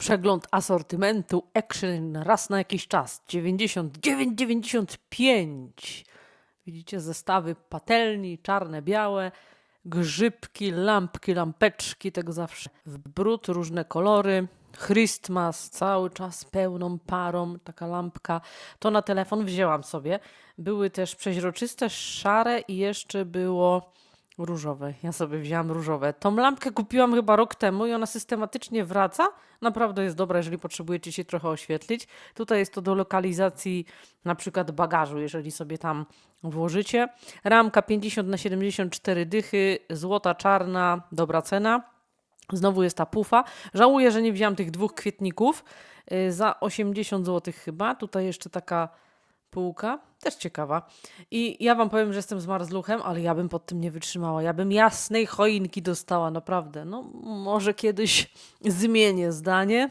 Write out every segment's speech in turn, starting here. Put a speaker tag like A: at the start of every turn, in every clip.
A: Przegląd asortymentu Action raz na jakiś czas. 99,95. Widzicie zestawy patelni, czarne, białe, grzybki, lampki, lampeczki, tego zawsze w brud, różne kolory. Christmas cały czas pełną parą, taka lampka. To na telefon wzięłam sobie. Były też przeźroczyste, szare i jeszcze było różowe. Ja sobie wzięłam różowe. Tą lampkę kupiłam chyba rok temu i ona systematycznie wraca. Naprawdę jest dobra, jeżeli potrzebujecie się trochę oświetlić. Tutaj jest to do lokalizacji na przykład bagażu, jeżeli sobie tam włożycie. Ramka 50 na 74 dychy, złota, czarna, dobra cena. Znowu jest ta pufa. Żałuję, że nie wzięłam tych dwóch kwietników y, za 80 zł chyba. Tutaj jeszcze taka półka, też ciekawa. I ja wam powiem, że jestem zmarzluchem, ale ja bym pod tym nie wytrzymała. Ja bym jasnej choinki dostała, naprawdę. No, może kiedyś zmienię zdanie.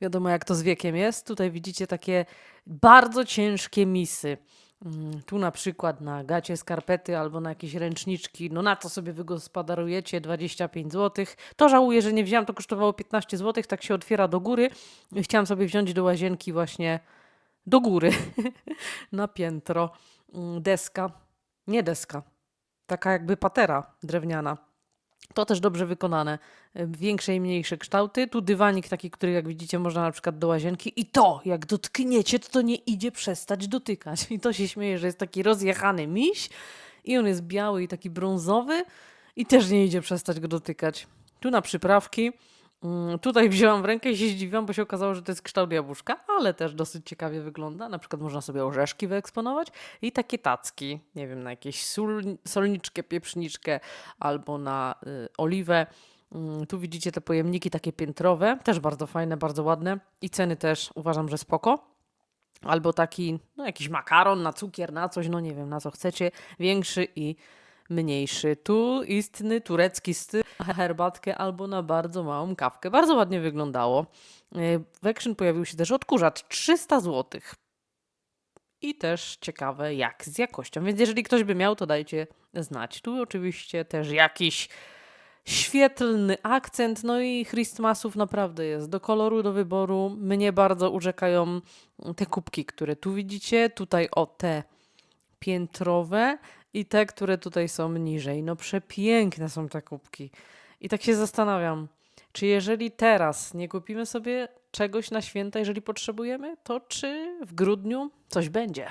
A: Wiadomo, jak to z wiekiem jest. Tutaj widzicie takie bardzo ciężkie misy. Mm, Tu na przykład na gacie skarpety albo na jakieś ręczniczki, no na to sobie wygospodarujecie 25 zł. To żałuję, że nie wzięłam, to kosztowało 15 zł, tak się otwiera do góry. Chciałam sobie wziąć do łazienki właśnie do góry, na piętro. Mm, Deska, nie deska, taka jakby patera drewniana. To też dobrze wykonane. Większe i mniejsze kształty. Tu dywanik taki, który jak widzicie można na przykład do łazienki. I to, jak dotkniecie, to to nie idzie przestać dotykać. I to się śmieje, że jest taki rozjechany miś i on jest biały i taki brązowy i też nie idzie przestać go dotykać. Tu na przyprawki. Mm, Tutaj wzięłam w rękę i się zdziwiłam, bo się okazało, że to jest kształt jabłuszka, ale też dosyć ciekawie wygląda. Na przykład można sobie orzeszki wyeksponować i takie tacki, nie wiem, na jakieś sól, solniczkę, pieprzniczkę albo na y, oliwę. Mm, Tu widzicie te pojemniki takie piętrowe, też bardzo fajne, bardzo ładne i ceny też uważam, że spoko. Albo taki, no jakiś makaron na cukier, na coś, no nie wiem, na co chcecie, większy i mniejszy. Tu istny turecki styl, herbatkę albo na bardzo małą kawkę. Bardzo ładnie wyglądało. Yy, W Action pojawił się też odkurzacz 300 zł. I też ciekawe jak z jakością. Więc jeżeli ktoś by miał, to dajcie znać. Tu oczywiście też jakiś świetlny akcent, no i Christmasów naprawdę jest do koloru, do wyboru. Mnie bardzo urzekają te kubki, które tu widzicie. Tutaj o te piętrowe i te, które tutaj są niżej. No przepiękne są te kubki. I tak się zastanawiam, czy jeżeli teraz nie kupimy sobie czegoś na święta, jeżeli potrzebujemy, to czy w grudniu coś będzie?